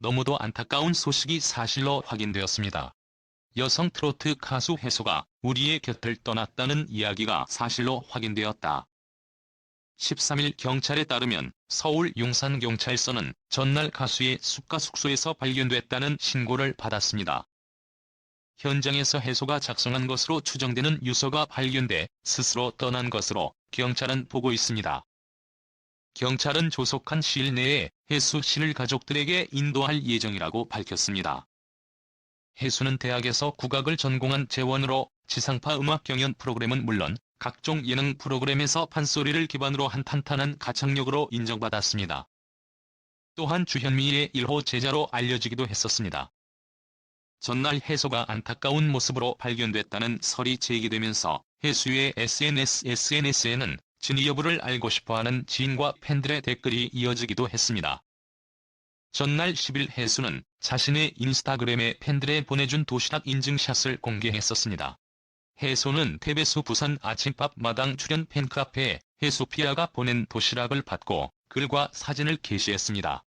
너무도 안타까운 소식이 사실로 확인되었습니다. 여성 트로트 가수 해소가 우리의 곁을 떠났다는 이야기가 사실로 확인되었다. 13일 경찰에 따르면 서울 용산경찰서는 전날 가수의 숙가 숙소에서 발견됐다는 신고를 받았습니다. 현장에서 해소가 작성한 것으로 추정되는 유서가 발견돼 스스로 떠난 것으로 경찰은 보고 있습니다. 경찰은 조속한 시일 내에 해수 씨를 가족들에게 인도할 예정이라고 밝혔습니다. 해수는 대학에서 국악을 전공한 재원으로 지상파 음악 경연 프로그램은 물론 각종 예능 프로그램에서 판소리를 기반으로 한 탄탄한 가창력으로 인정받았습니다. 또한 주현미의 1호 제자로 알려지기도 했었습니다. 전날 해소가 안타까운 모습으로 발견됐다는 설이 제기되면서 해수의 SNS, SNS에는 진위 여부를 알고 싶어하는 지인과 팬들의 댓글이 이어지기도 했습니다. 전날 10일 해수는 자신의 인스타그램에 팬들에 보내준 도시락 인증샷을 공개했었습니다. 해수는 태배수 부산 아침밥 마당 출연 팬카페에 해수피아가 보낸 도시락을 받고 글과 사진을 게시했습니다.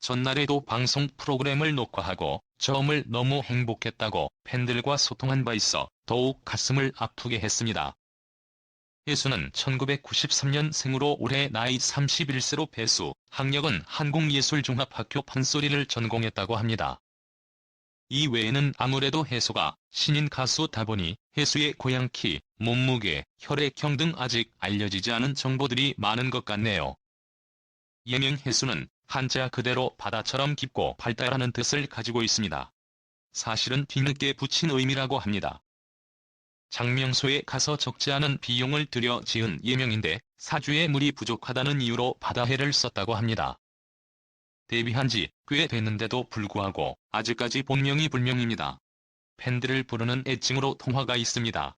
전날에도 방송 프로그램을 녹화하고 처음을 너무 행복했다고 팬들과 소통한 바 있어 더욱 가슴을 아프게 했습니다. 혜수는 1993년 생으로 올해 나이 31세로 배수, 학력은 한국예술종합학교 판소리를 전공했다고 합니다. 이 외에는 아무래도 혜수가 신인 가수다 보니 혜수의 고향 키, 몸무게, 혈액형 등 아직 알려지지 않은 정보들이 많은 것 같네요. 예명 혜수는 한자 그대로 바다처럼 깊고 발달하는 뜻을 가지고 있습니다. 사실은 뒤늦게 붙인 의미라고 합니다. 장명소에 가서 적지 않은 비용을 들여 지은 예명인데 사주에 물이 부족하다는 이유로 바다해를 썼다고 합니다. 데뷔한 지 꽤 됐는데도 불구하고 아직까지 본명이 불명입니다. 팬들을 부르는 애칭으로 통화가 있습니다.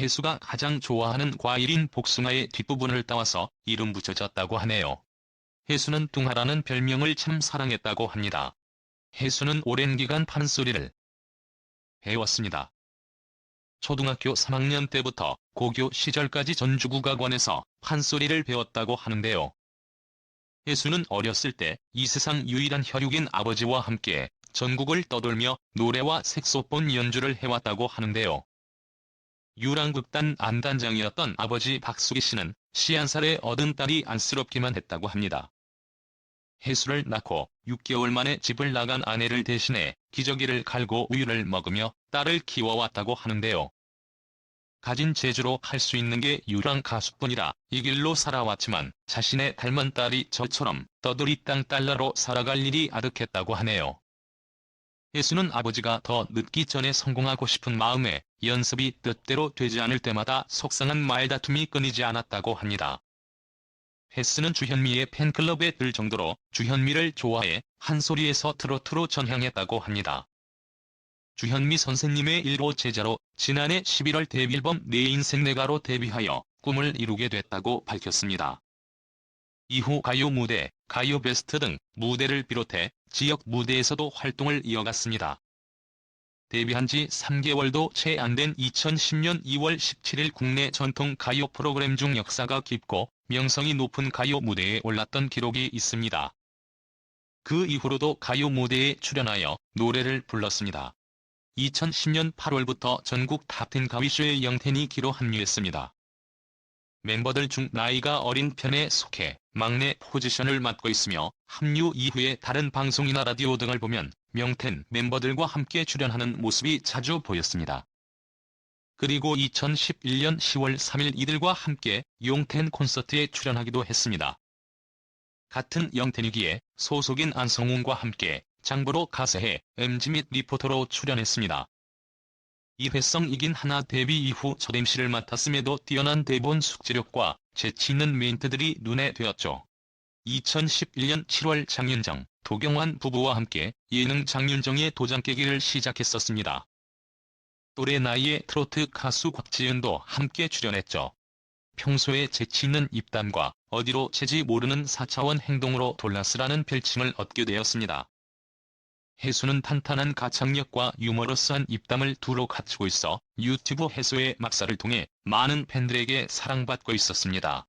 해수가 가장 좋아하는 과일인 복숭아의 뒷부분을 따와서 이름 붙여졌다고 하네요. 해수는 둥하라는 별명을 참 사랑했다고 합니다. 해수는 오랜 기간 판소리를 배웠습니다. 초등학교 3학년 때부터 고교 시절까지 전주국악원에서 판소리를 배웠다고 하는데요. 혜수는 어렸을 때 이 세상 유일한 혈육인 아버지와 함께 전국을 떠돌며 노래와 색소폰 연주를 해왔다고 하는데요. 유랑극단 안단장이었던 아버지 박수기 씨는 시한살에 얻은 딸이 안쓰럽기만 했다고 합니다. 혜수를 낳고 6개월 만에 집을 나간 아내를 대신해 기저귀를 갈고 우유를 먹으며 딸을 키워왔다고 하는데요. 가진 재주로 할 수 있는 게 유랑 가수뿐이라 이 길로 살아왔지만 자신의 닮은 딸이 저처럼 떠돌이 땅 달러로 살아갈 일이 아득했다고 하네요. 혜수는 아버지가 더 늦기 전에 성공하고 싶은 마음에 연습이 뜻대로 되지 않을 때마다 속상한 말다툼이 끊이지 않았다고 합니다. 혜수는 주현미의 팬클럽에 들 정도로 주현미를 좋아해 한 소리에서 트로트로 전향했다고 합니다. 주현미 선생님의 1호 제자로 지난해 11월 데뷔앨범 내 인생 내가로 데뷔하여 꿈을 이루게 됐다고 밝혔습니다. 이후 가요 무대, 가요 베스트 등 무대를 비롯해 지역 무대에서도 활동을 이어갔습니다. 데뷔한 지 3개월도 채 안 된 2010년 2월 17일 국내 전통 가요 프로그램 중 역사가 깊고 명성이 높은 가요 무대에 올랐던 기록이 있습니다. 그 이후로도 가요 무대에 출연하여 노래를 불렀습니다. 2010년 8월부터 전국 탑10 가위쇼에 영텐이 기로 합류했습니다. 멤버들 중 나이가 어린 편에 속해 막내 포지션을 맡고 있으며 합류 이후에 다른 방송이나 라디오 등을 보면 명텐 멤버들과 함께 출연하는 모습이 자주 보였습니다. 그리고 2011년 10월 3일 이들과 함께 용텐 콘서트에 출연하기도 했습니다. 같은 영텐이기에 소속인 안성훈과 함께 장보러 가세해 MG 및 리포터로 출연했습니다. 이회성이긴 하나 데뷔 이후 첫 MC를 맡았음에도 뛰어난 대본 숙지력과 재치 있는 멘트들이 눈에 띄었죠. 2011년 7월 장윤정, 도경환 부부와 함께 예능 장윤정의 도장 깨기를 시작했었습니다. 또래 나이의 트로트 가수 곽지은도 함께 출연했죠. 평소에 재치 있는 입담과 어디로 채지 모르는 4차원 행동으로 돌라스라는 별칭을 얻게 되었습니다. 해수는 탄탄한 가창력과 유머러스한 입담을 두루 갖추고 있어 유튜브 해수의 막사를 통해 많은 팬들에게 사랑받고 있었습니다.